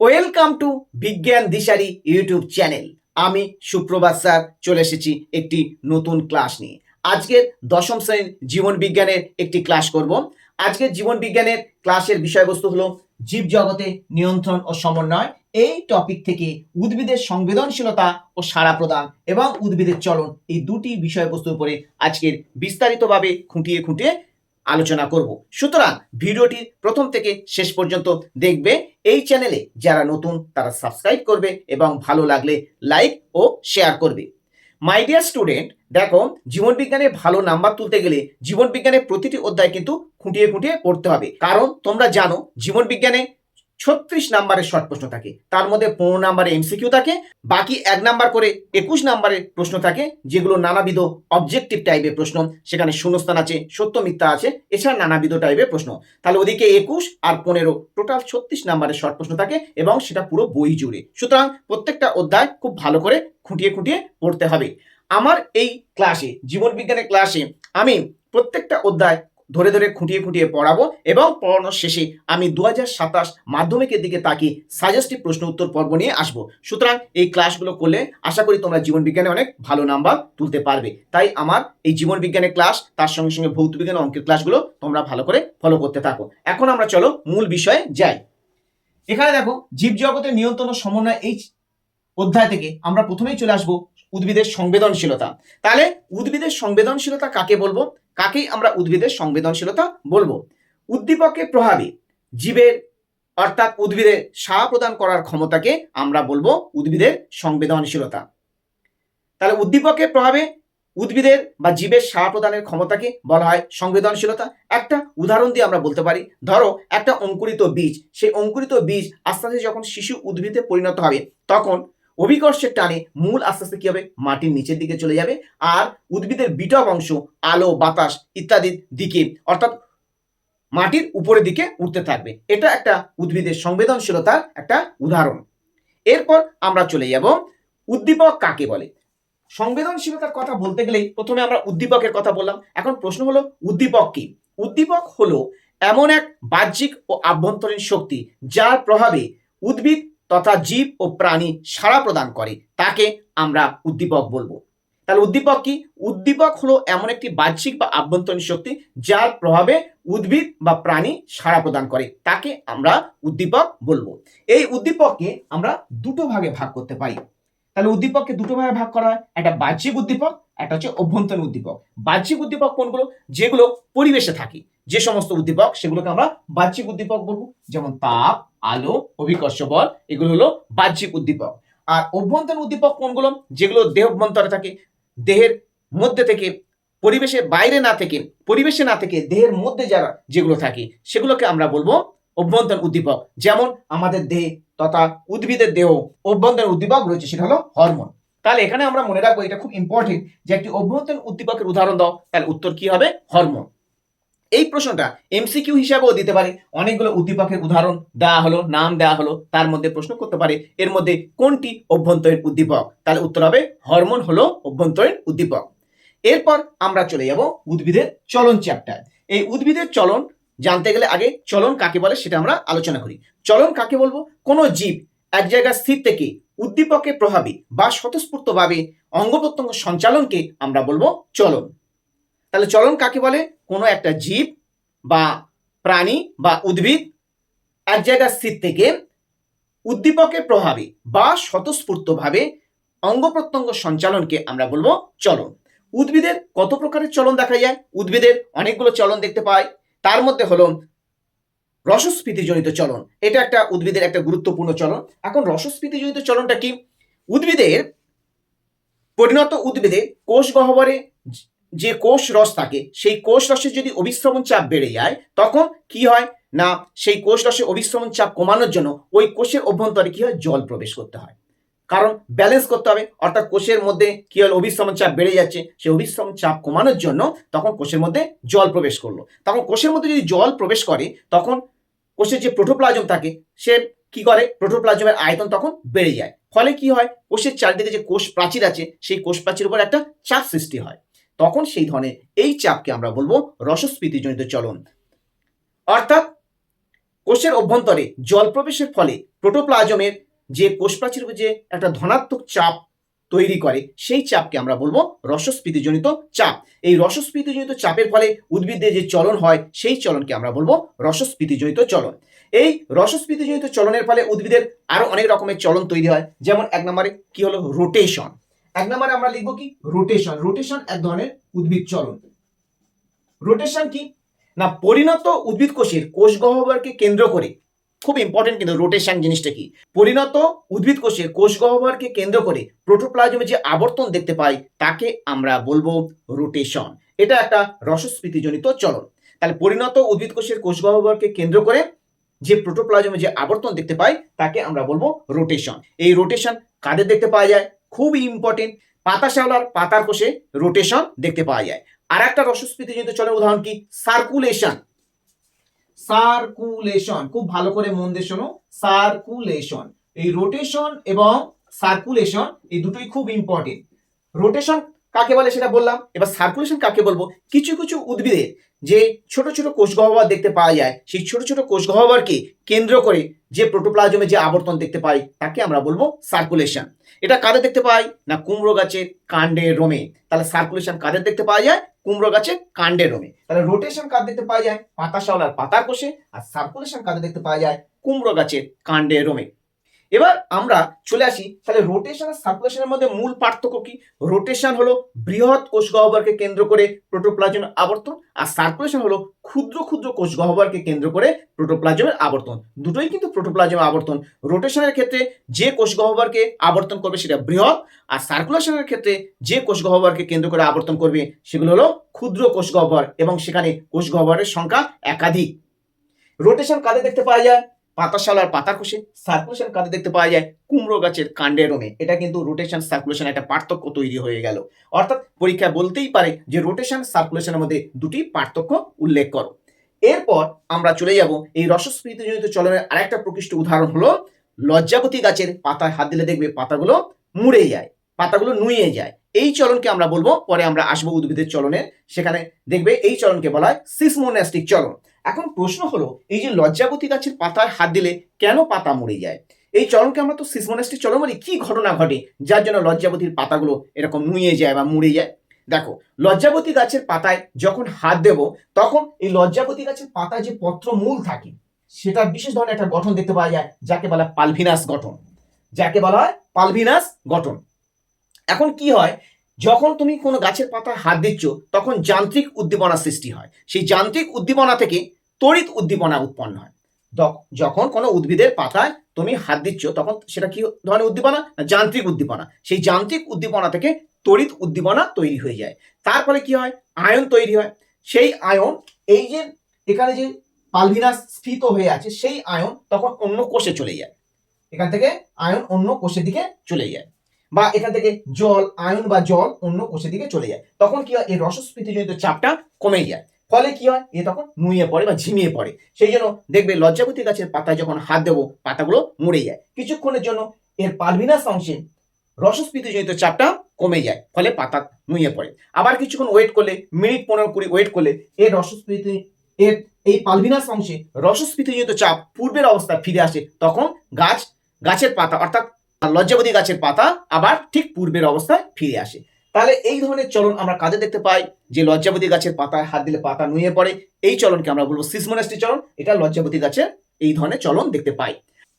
Welcome to বিজ্ঞান দিশারি YouTube channel আমি সুপ্রভাত স্যার, চলে এসেছি একটি নতুন ক্লাস নিয়ে। আজকের দশম শ্রেণির জীবন বিজ্ঞানের একটি ক্লাস করব। আজকের জীবন বিজ্ঞানের ক্লাসের বিষয়বস্তু হলো জীব জগতে নিয়ন্ত্রণ ও সমন্বয়। এই টপিক থেকে উদ্ভিদের সংবেদনশীলতা ও সাড়া প্রদান এবং উদ্ভিদের চলন এই দুটি বিষয়বস্তুর উপরে আজকের বিস্তারিতভাবে খুঁটিয়ে খুঁটিয়ে আলোচনা করব। সুতরাং ভিডিওটি প্রথম থেকে শেষ পর্যন্ত দেখবে। এই চ্যানেলে যারা নতুন, তারা সাবস্ক্রাইব করবে এবং ভালো লাগলে লাইক ও শেয়ার করবে। মাই ডিয়ার স্টুডেন্ট, দেখো জীবনবিজ্ঞানে ভালো নাম্বার তুলতে গেলে জীবনবিজ্ঞানের প্রতিটি অধ্যায় কিন্তু খুঁটিয়ে খুঁটিয়ে পড়তে হবে। কারণ তোমরা জানো জীবনবিজ্ঞানে ছত্রিশ নাম্বারের শর্ট প্রশ্ন থাকে। তার মধ্যে পনেরো নাম্বারে এমসিকিউ থাকে, বাকি এক নাম্বার করে একুশ নাম্বারের প্রশ্ন থাকে, যেগুলো নানাবিধ অবজেক্টিভ টাইপের প্রশ্ন। সেখানে শূন্যস্থান আছে, সত্য মিথ্যা আছে, এছাড়া নানাবিধ টাইপের প্রশ্ন। তাহলে ওদিকে একুশ আর পনেরো টোটাল ছত্রিশ নাম্বারের শর্ট প্রশ্ন থাকে এবং সেটা পুরো বই জুড়ে। সুতরাং প্রত্যেকটা অধ্যায় খুব ভালো করে খুঁটিয়ে খুঁটিয়ে পড়তে হবে। আমার এই ক্লাসে জীবনবিজ্ঞানের ক্লাসে আমি প্রত্যেকটা অধ্যায় ধরে ধরে খুঁটিয়ে খুঁটিয়ে পড়াবো এবং পড়ানোর শেষে আমি দু সাতাশ মাধ্যমিকের দিকে তাকিয়ে সাজেস্টিভ প্রশ্ন উত্তর পর্ব নিয়ে আসব। সুতরাং এই ক্লাসগুলো করলে আশা করি তোমরা জীবন বিজ্ঞানে অনেক ভালো নাম্বার তুলতে পারবে। তাই আমার এই জীবন বিজ্ঞানের ক্লাস তার সঙ্গে সঙ্গে ভৌত বিজ্ঞান অঙ্কের ক্লাসগুলো তোমরা ভালো করে ফলো করতে থাকো। এখন আমরা চলো মূল বিষয়ে যাই। এখানে দেখো জীবজগতের নিয়ন্ত্রণ ও সমন্বয় এই অধ্যায় থেকে আমরা প্রথমেই চলে আসব উদ্ভিদের সংবেদনশীলতা। তাহলে উদ্ভিদের সংবেদনশীলতা কাকে বলব? কাকেই আমরা উদ্ভিদের সংবেদনশীলতা বলব? উদ্দীপকের প্রভাবে, জীবের অর্থাৎ উদ্ভিদের সাহা প্রদান করার ক্ষমতাকে আমরা বলব উদ্ভিদের সংবেদনশীলতা। তাহলে উদ্দীপকের প্রভাবে উদ্ভিদের বা জীবের সাড়া প্রদানের ক্ষমতাকে বলা হয় সংবেদনশীলতা। একটা উদাহরণ দিয়ে আমরা বলতে পারি, ধরো একটা অঙ্কুরিত বীজ, সেই অঙ্কুরিত বীজ আস্তে আস্তে যখন শিশু উদ্ভিদে পরিণত হবে, তখন অভিকর্ষের টানে মূল আস্তে আস্তে কি হবে? মাটির নিচের দিকে চলে যাবে। আর উদ্ভিদের বিটক অংশ, আলো, বাতাস ইত্যাদির দিকে, অর্থাৎ মাটির উপরের দিকে উঠতে থাকবে। এটা একটা উদ্ভিদের সংবেদনশীলতার একটা উদাহরণ। এরপর আমরা চলে যাব, উদ্দীপক কাকে বলে? সংবেদনশীলতার কথা বলতে গেলেই প্রথমে আমরা উদ্দীপকের কথা বললাম। এখন প্রশ্ন হলো, উদ্দীপক কি? উদ্দীপক হলো এমন এক বাহ্যিক ও আভ্যন্তরীণ শক্তি যার প্রভাবে উদ্ভিদ তথা জীব ও প্রাণী সাড়া প্রদান করে, তাকে আমরা উদ্দীপক বলব। তাহলে উদ্দীপক কি? উদ্দীপক হলো এমন একটি বাহ্যিক বা আভ্যন্তরীণ শক্তি যার প্রভাবে উদ্ভিদ বা প্রাণী সাড়া প্রদান করে, তাকে আমরা উদ্দীপক বলব। এই উদ্দীপককে আমরা দুটো ভাগে ভাগ করতে পারি। তাহলে উদ্দীপককে দুটো ভাগে ভাগ করা হয়, একটা বাহ্যিক উদ্দীপক, একটা হচ্ছে অভ্যন্তরীণ উদ্দীপক। বাহ্যিক উদ্দীপক কোনগুলো? যেগুলো পরিবেশে থাকে। যে সমস্ত উদ্দীপক, সেগুলোকে আমরা বাহ্যিক উদ্দীপক বলব। যেমন তাপ আলো, অভিকর্ষ বল, এগুলো হলো বাহ্যিক উদ্দীপক। আর অভ্যন্তরীণ উদ্দীপক কোনগুলো? যেগুলো দেহ অভ্যন্তরে থাকে, দেহের মধ্যে থেকে পরিবেশের বাইরে না থেকে, পরিবেশে না থেকে, দেহের মধ্যে যারা যেগুলো থাকে, সেগুলোকে আমরা বলব অভ্যন্তরীণ উদ্দীপক। যেমন আমাদের দেহে তথা উদ্ভিদের দেহ, অভ্যন্তরীণ উদ্দীপক রয়েছে, সেটা হলো হরমোন। তাহলে এখানে আমরা মনে রাখব এটা খুব ইম্পর্টেন্ট যে একটি অভ্যন্তরীণ উদ্দীপকের উদাহরণ দাও, তাহলে উত্তর কি হবে? হরমোন। এই প্রশ্নটা এমসিকিউ হিসাবেও দিতে পারে। অনেকগুলো উদ্দীপকের উদাহরণ দেওয়া হলো, নাম দেওয়া হলো, তার মধ্যে প্রশ্ন করতে পারে, এর মধ্যে কোনটি অভ্যন্তরীণ উদ্দীপক? তাহলে উত্তর হবে, হরমোন হলো অভ্যন্তরীণ উদ্দীপক। এরপর আমরা চলে যাব উদ্ভিদের চলন চ্যাপ্টার। এই উদ্ভিদের চলন জানতে গেলে আগে চলন কাকে বলে সেটা আমরা আলোচনা করি। চলন কাকে বলব? কোনো জীব এক জায়গায় স্থির থেকে উদ্দীপকের প্রভাবে বা স্বতঃস্ফূর্তভাবে অঙ্গ প্রত্যঙ্গ সঞ্চালনকে আমরা বলব চলন। তাহলে চলন কাকে বলে? কোনো একটা জীব বা প্রাণী বা উদ্ভিদ এক জায়গার স্থির থেকে উদ্দীপকের প্রভাবে বা স্বতঃস্ফূর্তভাবে অঙ্গ প্রত্যঙ্গ সঞ্চালনকে আমরা বলব চলন। উদ্ভিদের কত প্রকারের চলন দেখা যায়? উদ্ভিদের অনেকগুলো চলন দেখতে পাই। তার মধ্যে হলো রসস্ফীতিজনিত চলন। এটা একটা উদ্ভিদের একটা গুরুত্বপূর্ণ চলন। এখন রসস্ফীতিজনিত চলনটা কি? উদ্ভিদের পরিণত উদ্ভিদে কোষ গহ্বরে যে কোষ রস থাকে, সেই কোষ রসের যদি অভিশ্রমণ চাপ বেড়ে যায়, তখন কি হয়? না, সেই কোষ রসের অভিশ্রমণ চাপ কমানোর জন্য ওই কোষের অভ্যন্তরে কি হয়? জল প্রবেশ করতে হয়। কারণ ব্যালেন্স করতে হবে, অর্থাৎ কোষের মধ্যে কি হল? অভিশ্রমণ চাপ বেড়ে যাচ্ছে। সেই অভিশ্রমণ চাপ কমানোর জন্য তখন কোষের মধ্যে জল প্রবেশ করল। তখন কোষের মধ্যে যদি জল প্রবেশ করে, তখন কোষের যে প্রোটোপ্লাজম থাকে, সে কি করে? প্রোটোপ্লাজমের আয়তন তখন বেড়ে যায়। ফলে কি হয়? কোষের চারদিকে যে কোষ প্রাচীর আছে, সেই কোষ প্রাচীর উপর একটা চাপ সৃষ্টি হয়। তখন সেই ধরনের এই চাপকে আমরা বলব রসস্ফীতিজনিত চলন। অর্থাৎ কোষের অভ্যন্তরে জল প্রবেশের ফলে প্রোটোপ্লাজমের যে কোষপ্রাচীর যে একটা ধনাত্মক চাপ তৈরি করে, সেই চাপকে আমরা বলব রসস্ফীতিজনিত চাপ। এই রসস্ফীতিজনিত চাপের ফলে উদ্ভিদের যে চলন হয়, সেই চলনকে আমরা বলব রসস্ফীতিজনিত চলন। এই রসস্ফীতিজনিত চলনের ফলে উদ্ভিদের আরও অনেক রকমের চলন তৈরি হয়। যেমন এক নম্বরে কি হলো? রোটেশন। এক নম্বরে আমরা লিখব কি? রোটেশন রোটেশন এক ধরনের উদ্ভিদ চলন। রোটেশন কি? না, পরিণত উদ্ভিদ কোষের কোষ গহ্বরকে কেন্দ্র করে। খুব ইম্পর্টেন্ট কিন্তু রোটেশন জিনিসটা কি? পরিণত উদ্ভিদ কোষের কোষ গহ্বরকে কেন্দ্র করে প্রোটোপ্লাজমে যে আবর্তন দেখতে পাই, তাকে আমরা বলব রোটেশন এটা একটা রসস্ফীতিজনিত চলন। তাহলে পরিণত উদ্ভিদ কোষের কোষ গহ্বরকে কেন্দ্র করে যে প্রোটোপ্লাজমে যে আবর্তন দেখতে পাই, তাকে আমরা বলব রোটেশন এই রোটেশন কাদের দেখতে পাওয়া যায়? খুব ইম্পর্টেন্ট পাতা শ্যাওলার পাতার কোষে রোটেশন দেখতে পাওয়া যায়। আর একটা রসস্ফীতিজনিত চলে, উদাহরণ কি? সার্কুলেশন সার্কুলেশন খুব ভালো করে মন দিয়ে শোনো। সার্কুলেশন এই রোটেশন এবং সার্কুলেশন এই দুটোই খুব ইম্পর্টেন্ট রোটেশন কাকে বলে সেটা বললাম। এবার সার্কুলেশন কাকে বলব? কিছু কিছু উদ্ভিদে যে ছোট ছোট কোষ গহ্বর দেখতে পাওয়া যায়, সেই ছোট ছোট কোষ গহ্বরকে কেন্দ্র করে যে প্রোটোপ্লাজমে যে আবর্তন দেখতে পাই, তাকে আমরা বলব সার্কুলেশন এটা কাদের দেখতে পাই? না কুমড়ো গাছের কাণ্ডে রোমে। তাহলে সার্কুলেশন কাদের দেখতে পাওয়া যায়? কুমড়ো গাছের কাণ্ডে রোমে। তাহলে রোটেশন কাদের দেখতে পাওয়া যায়? পাতা শ্যাওলার পাতার কোষে। আর সার্কুলেশন কাদের দেখতে পাওয়া যায়? কুমড়ো গাছের কাণ্ডে রোমে। এবার আমরা চলে আসি, তাহলে রোটেশন আর সার্কুলেশনের মধ্যে মূল পার্থক্য কি? রোটেশন হলো বৃহৎ কোষ গহ্বরকে কেন্দ্র করে প্রোটোপ্লাজমের আবর্তন, আর সার্কুলেশন হলো ক্ষুদ্র ক্ষুদ্র কোষ গহ্বরকে কেন্দ্র করে প্রোটোপ্লাজমের আবর্তন। দুটোই কিন্তু প্রোটোপ্লাজমের আবর্তন। রোটেশনের ক্ষেত্রে যে কোষ গহ্বরকে আবর্তন করবে সেটা বৃহৎ, আর সার্কুলেশনের ক্ষেত্রে যে কোষ গহ্বরকে কেন্দ্র করে আবর্তন করবে সেগুলো হলো ক্ষুদ্র কোষ গহ্বর, এবং সেখানে কোষ গহ্বরের সংখ্যা একাধিক। রোটেশন কাদের দেখতে পাওয়া যায়? পাতাশালার পাতার কোষে সার্কুলেশন কাদের দেখতে পাওয়া যায় কুমড়ো গাছের কাণ্ডে রোমে। এটা কিন্তু রোটেশন সার্কুলেশন একটা পার্থক্য তৈরি হয়ে গেল। অর্থাৎ পরীক্ষা বলতেই পারে যে রোটেশন সার্কুলেশনের মধ্যে দুটি পার্থক্য উল্লেখ করো। এরপর আমরা চলে যাব এই রসস্ফীতিজনিত চলনের আরেকটা প্রকৃষ্ট উদাহরণ হলো, লজ্জাবতী গাছের পাতায় হাত দিলে দেখবে পাতাগুলো মুড়ে যায়, পাতাগুলো নুয়ে যায়। এই চলনকে আমরা বলব, পরে আমরা আসব উদ্ভিদের চলনের সেখানে দেখবে এই চলনকে বলা হয় সিসমোনাস্টিক চলন। এখন প্রশ্ন হলো, এই যে লজ্জাবতী গাছের পাতায় হাত দিলে কেন পাতা মরে যায়? এই চলনকে আমরা তো সিসমোনাস্টিক চলন বলি কি ঘটনা ঘটে, যার জন্য লজ্জাবতীর পাতাগুলো এরকম নুয়ে যায় বা মুড়ে যায়? দেখো, লজ্জাবতী গাছের পাতায় যখন হাত দেব, তখন এই লজ্জাবতী গাছের পাতায় যে পত্র মূল থাকে সেটা বিশেষ ধরনের একটা গঠন দেখতে পাওয়া যায়, যাকে বলা পালভিনাস গঠন। যাকে বলা হয় পালভিনাস গঠন। এখন কি হয় যখন তুমি কোনো গাছের পাতায় হাত দিচ্ছ, তখন যান্ত্রিক উদ্দীপনা সৃষ্টি হয়। সেই যান্ত্রিক উদ্দীপনা থেকে তড়িৎ উদ্দীপনা উৎপন্ন হয়। যখন কোনো উদ্ভিদের পাতায় তুমি হাত দিচ্ছ, তখন সেটা কি ধরনের উদ্দীপনা? যান্ত্রিক উদ্দীপনা। সেই যান্ত্রিক উদ্দীপনা থেকে তড়িৎ উদ্দীপনা তৈরি হয়ে যায়। তার ফলে কি হয়? আয়ন তৈরি হয়। সেই আয়ন, এই যে এখানে যে পালভিনাস স্থিত হয়ে আছে, সেই আয়ন তখন অন্য কোষে চলে যায়। এখান থেকে আয়ন অন্য কোষের দিকে চলে যায়। বা এখান থেকে জল, আয়ন বা জল অন্য কোষের দিকে চলে যায়। তখন কি হয়? এই রসস্ফীতিজনিত চাপটা কমে যায়। ফলে কি হয়? এ তখন নুয়ে পড়ে বা ঝিমিয়ে পড়ে। সেই জন্য দেখবে লজ্জাবতী গাছের পাতায় যখন হাত দেবো, পাতাগুলো মরে যায়। কিছুক্ষণের জন্য এর পালভিনাস অংশে রসস্ফীতিজনিত চাপটা কমে যায়, ফলে পাতা নুয়ে পড়ে। আবার কিছুক্ষণ ওয়েট করলে, মিনিট পনেরো কুড়ি ওয়েট করলে এর রসস্ফীতি, এর এই পালভিনাস অংশে রসস্ফীতিজনিত চাপ পূর্বের অবস্থা ফিরে আসে, তখন গাছ, গাছের পাতা, অর্থাৎ লজ্জাবতী গাছের পাতা আবার ঠিক পূর্বের অবস্থায় ফিরে আসে। তাহলে এই ধরনের চলন আমরা কাজে দেখতে পাই? যে লজ্জাবতী গাছের পাতায় হাত দিলে পাতা নুয়ে পড়ে, এই চলনকে আমরা বলব সিসমোনাস্টি চলন। এটা লজ্জাবতী গাছের এই ধরনের চলন দেখতে পাই।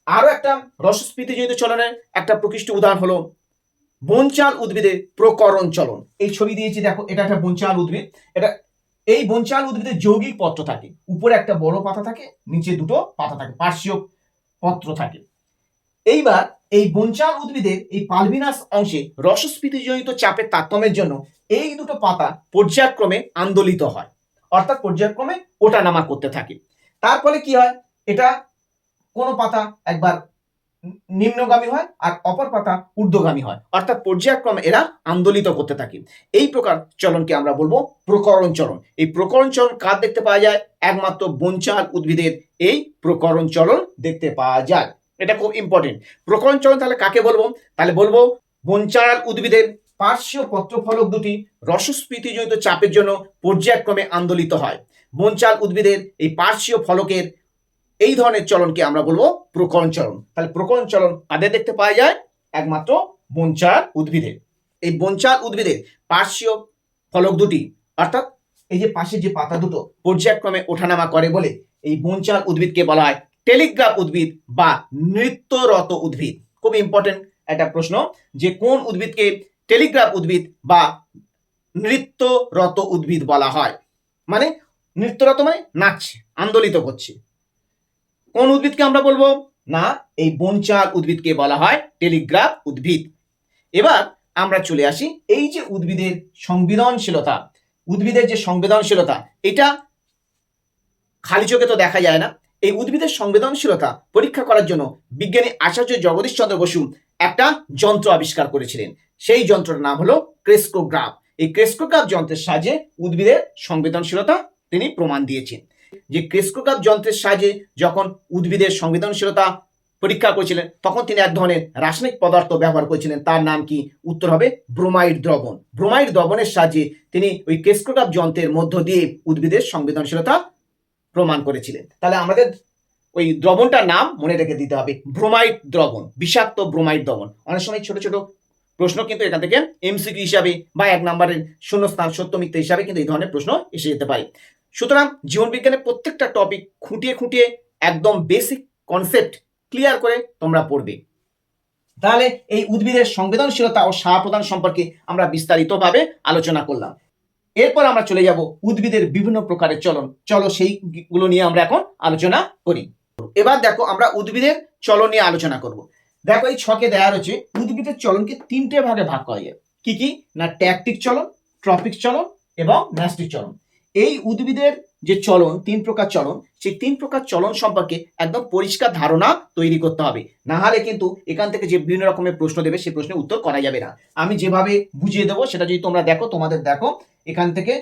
আরও একটা রসস্ফীতিজনিত চলনের একটা প্রকৃষ্ট উদাহরণ হলো বনচাল উদ্ভিদের প্রকরণ চলন। এই ছবি দিয়েছি, দেখো, এটা একটা বনচাল উদ্ভিদ। এটা, এই বনচাল উদ্ভিদের যৌগিক পত্র থাকে। উপরে একটা বড় পাতা থাকে, নিচে দুটো পাতা থাকে, পার্শ্বীয় পত্র থাকে। এইবার এই বনচাল উদ্ভিদের এই পালভিনাস অংশে রসস্ফীতিজনিত চাপের তারতম্যের জন্য এই দুটো পাতা পর্যায়ক্রমে আন্দোলিত হয়। অর্থাৎ পর্যায়ক্রমে ওঠানামা করতে থাকে। তার ফলে কি হয়? এটা কোনো পাতা একবার নিম্নগামী হয় আর অপর পাতা ঊর্ধ্বগামী হয়। অর্থাৎ পর্যায়ক্রমে এরা আন্দোলিত করতে থাকে। এই প্রকার চলনকে আমরা বলব প্রকরণ চলন। এই প্রকরণ চলন কার দেখতে পাওয়া যায়? একমাত্র বনচাল উদ্ভিদের এই প্রকরণ চলন দেখতে পাওয়া যায়। এটা খুব ইম্পর্টেন্ট প্রকরণ চলন তাহলে কাকে বলব? তাহলে বলব বনচাল উদ্ভিদের পার্শ্বীয় পত্রফলক দুটি রসস্ফীতিজনিত চাপের জন্য পর্যায়ক্রমে আন্দোলিত হয়। বনচাল উদ্ভিদের এই পার্শ্বীয় ফলকের এই ধরনের চলনকে আমরা বলব প্রকরণ চলন তাহলে প্রকরণ চলন কাদের দেখতে পাওয়া যায়? একমাত্র বঞ্চার উদ্ভিদের এই বঞ্চার উদ্ভিদের পার্শ্বীয় ফলক দুটি, অর্থাৎ এই যে পাশে যে পাতা দুটো, পর্যায়ক্রমে ওঠানামা করে বলে এই বঞ্চার উদ্ভিদকে বলা হয় টেলিগ্রাফ উদ্ভিদ বা নৃত্যরত উদ্ভিদ? খুব ইম্পর্টেন্ট একটা প্রশ্ন যে কোন উদ্ভিদকে টেলিগ্রাফ উদ্ভিদ বা নৃত্যরত উদ্ভিদ বলা হয়? মানে নৃত্যরত মানে নাচছে আন্দোলিত করছে। কোন উদ্ভিদকে আমরা বলব? না, এই বনচাল উদ্ভিদকে বলা হয় টেলিগ্রাফ উদ্ভিদ। এবার আমরা চলে আসি এই যে উদ্ভিদের সংবেদনশীলতা, উদ্ভিদের যে সংবেদনশীলতা, এটা খালি চোখে তো দেখা যায় না। এই উদ্ভিদের সংবেদনশীলতা পরীক্ষা করার জন্য বিজ্ঞানী আচার্য জগদীশ চন্দ্র বসু একটা যন্ত্র আবিষ্কার করেছিলেন। সেই যন্ত্রটার নাম হলো ক্রেস্কোগ্রাফ। এই ক্রেস্কোগ্রাফ যন্ত্রের সাহায্যে উদ্ভিদের সংবেদনশীলতা তিনি প্রমাণ দিয়েছেন। যে ক্রেস্কোগ্রাফ যন্ত্রের সাহায্যে যখন উদ্ভিদের সংবেদনশীলতা পরীক্ষা করেছিলেন, তখন তিনি এক ধরনের রাসায়নিক পদার্থ ব্যবহার করেছিলেন। তার নাম কি? উত্তর হবে ব্রোমাইড দ্রবণ। ব্রোমাইড দ্রবণের সাহায্যে তিনি ওই ক্রেস্কোগ্রাফ যন্ত্রের মধ্য দিয়ে উদ্ভিদের সংবেদনশীলতা প্রমাণ করেছিলেন। তাহলে আমাদের ওই দ্রবণটার নাম মনে রেখে দিতে হবে, ব্রোমাইড দ্রবণ, বিষাক্ত ব্রোমাইড দ্রবণ। অনেক সময় ছোট ছোট প্রশ্ন কিন্তু এখান থেকে এমসিকিউ হিসাবে বা এক নম্বরের শূন্যস্থান সত্য মিথ্যা হিসাবে কিন্তু এই ধরনের প্রশ্ন এসে যেতে পারে। সুতরাং জীবন বিজ্ঞানের প্রত্যেকটা টপিক খুঁটিয়ে খুঁটিয়ে একদম বেসিক কনসেপ্ট ক্লিয়ার করে তোমরা পড়বে। তাহলে এই উদ্ভিদের সংবেদনশীলতা ও সাহা প্রদান সম্পর্কে আমরা বিস্তারিতভাবে আলোচনা করলাম। এরপর আমরা চলে যাব উদ্ভিদের বিভিন্ন প্রকারের চলন। চলো সেইগুলো নিয়ে আমরা এখন আলোচনা করি। এবার দেখো আমরা উদ্ভিদের চলন নিয়ে আলোচনা করব। দেখো এই ছকে দেওয়া রয়েছে, উদ্ভিদের চলনকে তিনটে ভাগে ভাগ করা যায়। কি কি? না ট্যাকটিক চলন, ট্রপিক চলন এবং ন্যাস্টিক চলন। এই উদ্ভিদের যে চলন, তিন প্রকার চলন, সেই তিন প্রকার চলন সম্পর্কে একদম পরিষ্কার ধারণা তৈরি করতে হবে। না হলে কিন্তু এখান থেকে যে বিভিন্ন রকমের প্রশ্ন দেবে সেই প্রশ্নের উত্তর করা যাবে না। আমি যেভাবে বুঝিয়ে দেবো, সেটা যদি তোমরা দেখো, তোমাদের দেখো এখান থেকে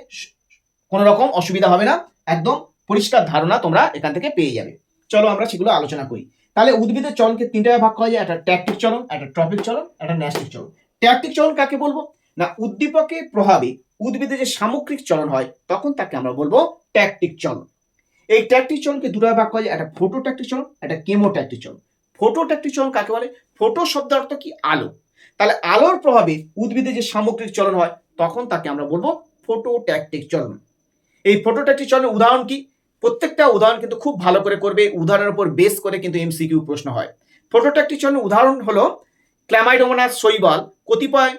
কোনো রকম অসুবিধা হবে না। একদম পরিষ্কার ধারণা তোমরা এখান থেকে পেয়ে যাবে। চলো আমরা সেগুলো আলোচনা করি। তাহলে উদ্ভিদের চলনকে তিনটা ভাগ করা যায়? একটা ট্যাকটিক চলন, একটা ট্রপিক চলন, একটা ন্যাস্টিক চলন। ট্যাকটিক চলন কাকে বলব? না উদ্দীপকের প্রভাবে উদ্ভিদের যে সামগ্রিক চলন হয়, তখন তাকে আমরা বলব ট্যাকটিক চলন। এই ট্যাকটিক চলনকে দুটো ভাগ করা যায়? একটা ফোটো ট্যাকটিক চলন, একটা কেমো ট্যাকটিক চলন। ফোটো ট্যাকটিক চলন কাকে বলে? ফোটো শব্দ অর্থ কি? আলো। তাহলে আলোর প্রভাবে উদ্ভিদের যে সামগ্রিক চলন হয়, তখন তাকে আমরা বলব ফোটো ট্যাকটিক চলন। এই ফোটো ট্যাকটিক চলনের উদাহরণ কি? প্রত্যেকটা উদাহরণ কিন্তু খুব ভালো করে করবে, উদাহরণের উপর বেস করে কিন্তু এমসিকিউ প্রশ্ন হয়। ফোটো ট্যাকটিক চলনের উদাহরণ হলো ক্ল্যামাইডোমোনাস শৈবাল, কতিপয়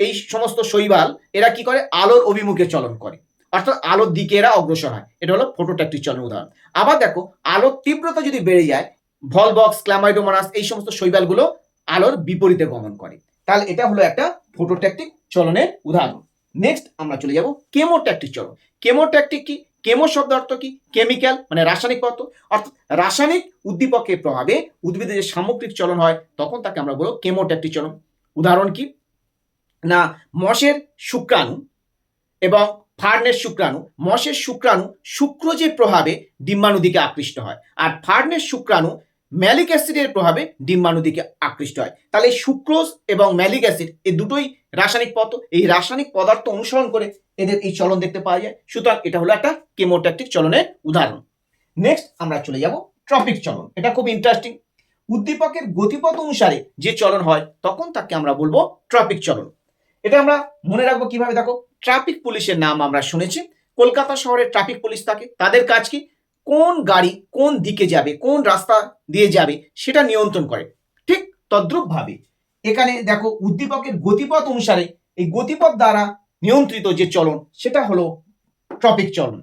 এই সমস্ত শৈবাল, এরা কি করে? আলোর অভিমুখে চলন করে। অর্থাৎ আলোর দিকে এরা অগ্রসর হয়। এটা হলো ফোটোট্যাকটিক চলনের উদাহরণ। আবার দেখো, আলোর তীব্রতা যদি বেড়ে যায় ভলবক্স ক্ল্যামাইডোমোনাস এই সমস্ত শৈবালগুলো আলোর বিপরীতে গমন করে। তাহলে এটা হলো একটা ফোটোট্যাকটিক চলনের উদাহরণ। নেক্সট আমরা চলে যাব কেমোট্যাকটিক চলন কেমোট্যাকটিক কি? কেমো শব্দ অর্থ কি? কেমিক্যাল মানে রাসায়নিক পদার্থ। অর্থাৎ রাসায়নিক উদ্দীপকের প্রভাবে উদ্ভিদের যে সামগ্রিক চলন হয়, তখন তাকে আমরা বলব কেমোট্যাকটিক চলন উদাহরণ কি? না, মশের শুক্রাণু এবং ফার্নের শুক্রাণু, মশের শুক্রাণু শুক্র যে প্রভাবে ডিম্বাণু দিকে আকৃষ্ট হয়, আর ফার্নের শুক্রাণু ম্যালিক অ্যাসিডের প্রভাবে ডিম্বাণু দিকে আকৃষ্ট হয়। তাহলে শুক্রোজ এবং ম্যালিক অ্যাসিড এই দুটোই রাসায়নিক পদার্থ এই রাসায়নিক পদার্থ অনুসরণ করে এদের এই চলন দেখতে পাওয়া যায়। সুতরাং এটা হলো একটা কেমোট্যাকটিক চলনের উদাহরণ। নেক্সট আমরা চলে যাব ট্রপিক চলন। এটা খুব ইন্টারেস্টিং উদ্দীপকের গতিপথ অনুসারে যে চলন হয়, তখন তাকে আমরা বলব ট্রপিক চলন। এটা আমরা মনে রাখব কীভাবে? দেখো, ট্রাফিক পুলিশের নাম আমরা শুনেছি। কলকাতা শহরে ট্রাফিক পুলিশ থাকে। তাদের কাজ কি? কোন গাড়ি কোন দিকে যাবে, কোন রাস্তা দিয়ে যাবে, সেটা নিয়ন্ত্রণ করে। ঠিক তদ্রুপ ভাবে এখানে দেখো উদ্দীপকের গতিপথ অনুসারে এই গতিপথ দ্বারা নিয়ন্ত্রিত যে চলন, সেটা হলো ট্রপিক চলন।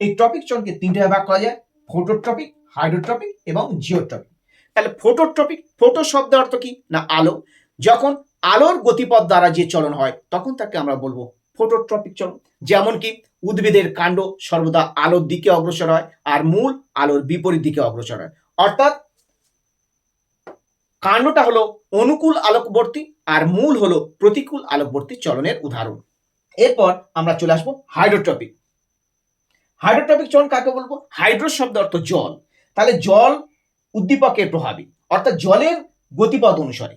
এই ট্রপিক চলনকে তিনটে ভাগ করা যায়, ফোটোট্রপিক, হাইড্রোট্রপিক এবং জিওট্রপিক। তাহলে ফোটোট্রপিক, ফোটো শব্দ অর্থ কি না আলো? যখন আলোর গতিপথ দ্বারা যে চলন হয়, তখন তাকে আমরা বলব ফোটোট্রপিক চলন। যেমন কি উদ্ভিদের কাণ্ড সর্বদা আলোর দিকে অগ্রসর হয় আর মূল আলোর বিপরীত দিকে অগ্রসর হয়। অর্থাৎ কাণ্ডটা হলো অনুকূল আলোকবর্তী আর মূল হলো প্রতিকূল আলোকবর্তী চলনের উদাহরণ। এরপর আমরা চলে আসব হাইড্রোট্রপিক। হাইড্রোট্রপিক চলন কাকে বলব? হাইড্রো শব্দ অর্থ জল। তাহলে জল উদ্দীপকের প্রভাবে, অর্থাৎ জলের গতিপথ অনুসারে।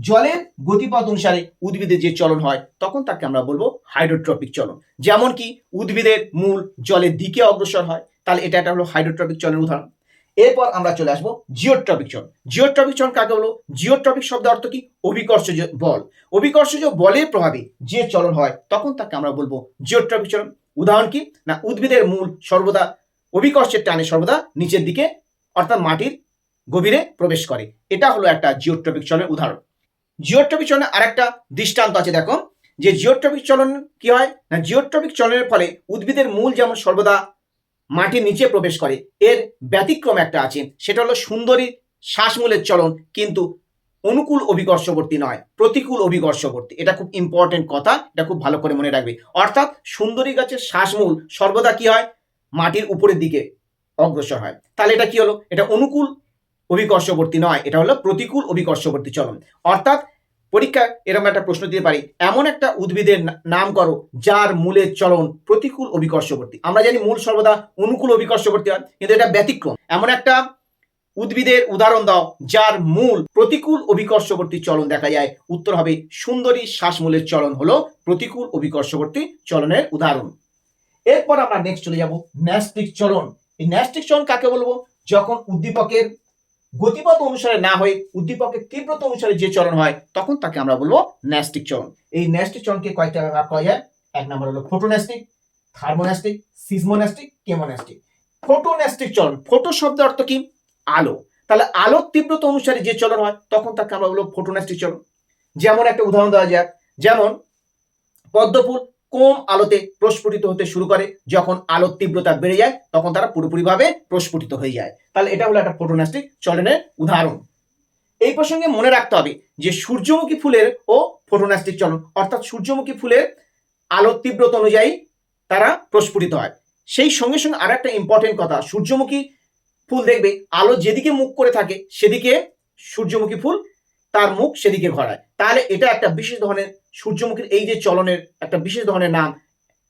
জলের গতিপথ অনুসারে উদ্ভিদের যে চলন হয়, তখন তাকে আমরা বলব হাইড্রোট্রপিক চলন। যেমন কি, উদ্ভিদের মূল জলের দিকে অগ্রসর হয়, তাহলে এটা একটা হলো হাইড্রোট্রপিক চলনের উদাহরণ। এরপর আমরা চলে আসব জিওট্রপিক চলন জিওট্রপিক চলন কাকে বলো? জিওট্রপিক শব্দ অর্থ কি? অভিকর্ষজ বল। অভিকর্ষজ বলের প্রভাবে যে চলন হয়, তখন তাকে আমরা বলব জিওট্রপিক চলন উদাহরণ কি? না, উদ্ভিদের মূল সর্বদা অভিকর্ষের টানে সর্বদা নিচের দিকে, অর্থাৎ মাটির গভীরে প্রবেশ করে। এটা হলো একটা জিওট্রপিক চলনের উদাহরণ। জিওট্রপিক চলনের আরেকটা দৃষ্টান্ত আছে, দেখো। যে জিওট্রপিক চলন কি হয়? না জিওট্রপিক চলনের ফলে উদ্ভিদের মূল যেমন সর্বদা মাটির নিচে প্রবেশ করে। এর ব্যতিক্রম একটা আছে, সেটা হলো সুন্দরী শ্বাসমূলের চলন, কিন্তু অনুকূল অভিকর্ষবর্তী নয়, প্রতিকূল অভিকর্ষবর্তী। এটা খুব ইম্পর্টেন্ট কথা, এটা খুব ভালো করে মনে রাখবে। অর্থাৎ সুন্দরী গাছের শ্বাসমূল সর্বদা কি হয়? মাটির উপরের দিকে অগ্রসর হয়। তাহলে এটা কি হলো? এটা অনুকূল অভিকর্ষবর্তী নয়, এটা হলো প্রতিকূল অভিকর্ষবর্তী চলন। অর্থাৎ পরীক্ষায় এরকম একটা প্রশ্ন দিতে পারি। এমন একটা উদ্ভিদের নাম করো, যার মূলের চলন প্রতিকূল অভিকর্ষবর্তী। আমরা জানি মূল সর্বদা অনুকূল অভিকর্ষবর্তী হয়, কিন্তু এটা ব্যতিক্রম। এমন একটা উদ্ভিদের উদাহরণ দাও, যার মূল প্রতিকূল অভিকর্ষবর্তী চলন দেখা যায়। উত্তর হবে, সুন্দরী শ্বাসমূলের চলন হলো প্রতিকূল অভিকর্ষবর্তী চলনের উদাহরণ। এরপর আমরা নেক্সট চলে যাব, ন্যাস্টিক চলন। এই ন্যাস্টিক চলন কাকে বলব? যখন উদ্দীপকের গতিপথ অনুসারে না হয়ে উদ্দীপকের তীব্রতা অনুসারে যে চলন হয়, তখন তাকে আমরা বলব ন্যাস্টিক চলন এই ন্যাস্টিক চলনকে কয়েকটা ভাগ করা যায়? এক নম্বর হলো photonastic thermonastic seismonastic chemonastic photonastic চলন ফোটো শব্দের অর্থ কি? আলো। তাহলে আলোর তীব্রতা অনুসারে যে চলন হয়, তখন তাকে আমরা বলব ফোটোন্যাস্টিক চলন যেমন একটা উদাহরণ দেওয়া যাক। যেমন পদ্মফুল কম আলোতে প্রস্ফুটিত হতে শুরু করে। যখন আলোর তীব্রতা বেড়ে যায়, তখন তারা পুরোপুরিভাবে প্রস্ফুটিত হয়ে যায়। তাহলে এটা হলো একটা ফোটোন্যাস্টিক চলনের উদাহরণ। এই প্রসঙ্গে মনে রাখতে হবে যে সূর্যমুখী ফুলের ও ফোটোন্যাস্টিক চলন, অর্থাৎ সূর্যমুখী ফুলের আলোর তীব্রতা অনুযায়ী তারা প্রস্ফুটিত হয়। সেই সঙ্গে সঙ্গে আর একটা ইম্পর্টেন্ট কথা, সূর্যমুখী ফুল দেখবে, আলো যেদিকে মুখ করে থাকে, সেদিকে সূর্যমুখী ফুল তার মুখ সেদিকে ঘোরায়। তাহলে এটা একটা বিশেষ ধরনের সূর্যমুখীর এই যে চলনের একটা বিশেষ ধরনের নাম,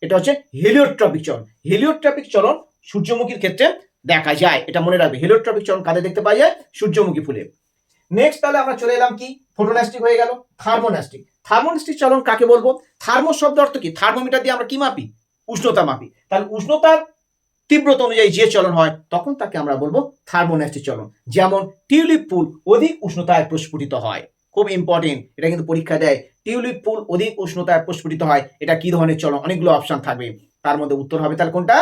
এটা হচ্ছে হেলিওট্রপিক চলন। হেলিওট্রপিক চলন সূর্যমুখীর ক্ষেত্রে দেখা যায়। এটা মনে রাখবে, হেলিওট্রপিক চলন কাদের দেখতে পাওয়া যায়? সূর্যমুখী ফুলে নেক্সট তাহলে আমরা চলে এলাম কি? ফোটোন্যাস্টিক হয়ে গেল। থার্মোন্যাস্টিক থার্মোন্যাস্টিক চলন কাকে বলব? থার্মো শব্দ অর্থ কি? থার্মোমিটার দিয়ে আমরা কি মাপি? উষ্ণতা মাপি। তাহলে উষ্ণতার তীব্রতা অনুযায়ী যে চলন হয়, তখন তাকে আমরা বলব থার্মোন্যাস্টিক চলন। যেমন টিউলিপ ফুল অধিক উষ্ণতায় প্রস্ফুটিত হয়। খুব ইম্পর্টেন্ট এটা কিন্তু পরীক্ষা দেয়। টিউলিপ ফুল অধিক উষ্ণতায় প্রস্ফুটিত হয়, এটা কি ধরনের চলন? অনেকগুলো অপশন থাকবে। তার মধ্যে উত্তর হবে তাহলে কোনটা?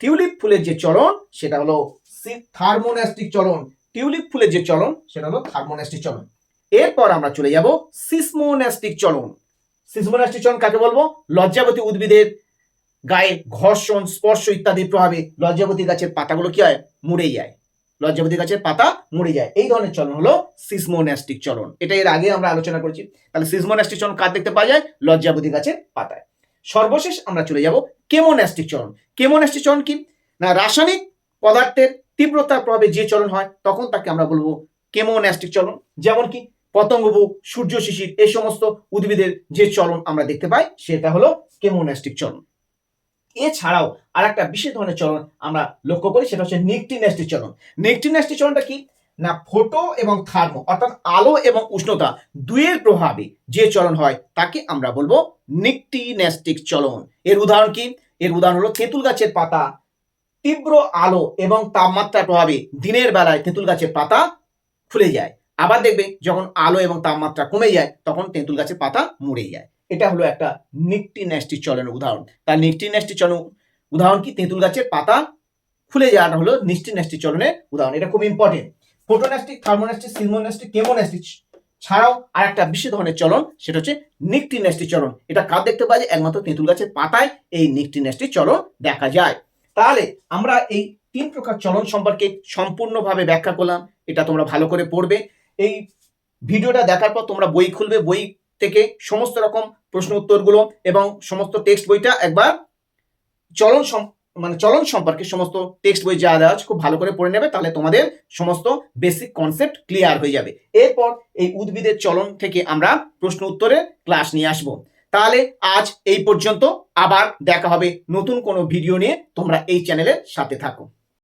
টিউলিপ ফুলের যে চলন, সেটা হলো থার্মোন্যাস্টিক চলন। টিউলিপ ফুলের যে চলন, সেটা হলো থার্মোন্যাস্টিক চলন। এরপর আমরা চলে যাব সিসমোন্যাস্টিক চলন। সিসমোন্যাস্টিক চলন কাকে বলব? লজ্জাবতী উদ্ভিদের গায়ে ঘর্ষণ, স্পর্শ ইত্যাদির প্রভাবে লজ্জাবতী গাছের পাতাগুলো কি হয়? মুড়ে যায়। লজ্জাবতী গাছের পাতা মুড়ে যায়। এই ধরনের চলন হলো সিসমোন্যাস্টিক চলন। এটা এর আগে আমরা আলোচনা করেছি। তাহলে সিসমোন্যাস্টিক চলন কার দেখতে পাওয়া যায়? লজ্জাবতী গাছের পাতায়। সর্বশেষ আমরা চলে যাব কেমোন্যাস্টিক চলন। কেমোন্যাস্টিক চলন কি? না, রাসায়নিক পদার্থের তীব্রতার প্রভাবে যে চলন হয়, তখন তাকে আমরা বলব কেমোন্যাস্টিক চলন। যেমন কি পতঙ্গবু সূর্য শিশির এই সমস্ত উদ্ভিদের যে চলন আমরা দেখতে পাই, সেটা হলো কেমোন্যাস্টিক চলন। এছাড়াও আর একটা বিশেষ ধরনের চলন আমরা লক্ষ্য করি, সেটা হচ্ছে নিকটিন্যাস্টিক চলন। নিকটিন্যাস্টিক চলনটা কি? না, ফোটো এবং থার্মো, অর্থাৎ আলো এবং উষ্ণতা দুয়ের প্রভাবে যে চলন হয়, তাকে আমরা বলব নিকটিন্যাস্টিক চলন। এর উদাহরণ কি? এর উদাহরণ হলো তেঁতুল গাছের পাতা তীব্র আলো এবং তাপমাত্রার প্রভাবে দিনের বেলায় তেঁতুল গাছের পাতা ফুলে যায়। আবার দেখবে যখন আলো এবং তাপমাত্রা কমে যায়, তখন তেঁতুল গাছের পাতা মুড়ে যায়। এটা হলো একটা নিকটি ন্যাস্টি চলনের উদাহরণ। তার নিকটি ন্যাস্টি চলন উদাহরণ কি? তেঁতুল গাছের পাতা ফুলে যাওয়াটা হলো নিষ্টি ন্যাস্টি চলনের উদাহরণ। এটা খুব important photonastic thermonastic seismonastic chemonastic ছাড়াও আর একটা বিশেষ ধরনের চলন, সেটা হচ্ছে নিকটি ন্যাস্টি চলন। এটা কার দেখতে পাওয়া যায়? একমাত্র তেঁতুল গাছের পাতায় এই নিকটি ন্যাস্টি চলন দেখা যায়। তাহলে আমরা এই তিন প্রকার চলন সম্পর্কে সম্পূর্ণভাবে ব্যাখ্যা করলাম। এটা তোমরা ভালো করে পড়বে। এই ভিডিওটা দেখার পর তোমরা বই খুলবে। বই থেকে সমস্ত রকম প্রশ্ন উত্তরগুলো এবং সমস্ত টেক্সট বইটা একবার চলন মানে চলন সম্পর্কে সমস্ত টেক্সট বই যা দেওয়া আছে খুব ভালো করে পড়ে নেবে, তাহলে তোমাদের সমস্ত বেসিক কনসেপ্ট ক্লিয়ার হয়ে যাবে। এরপর এই উদ্ভিদের চলন থেকে আমরা প্রশ্ন উত্তরের ক্লাস নিয়ে আসব। তাহলে আজ এই পর্যন্ত, আবার দেখা হবে নতুন কোনো ভিডিও নিয়ে, তোমরা এই চ্যানেলের সাথে থাকো।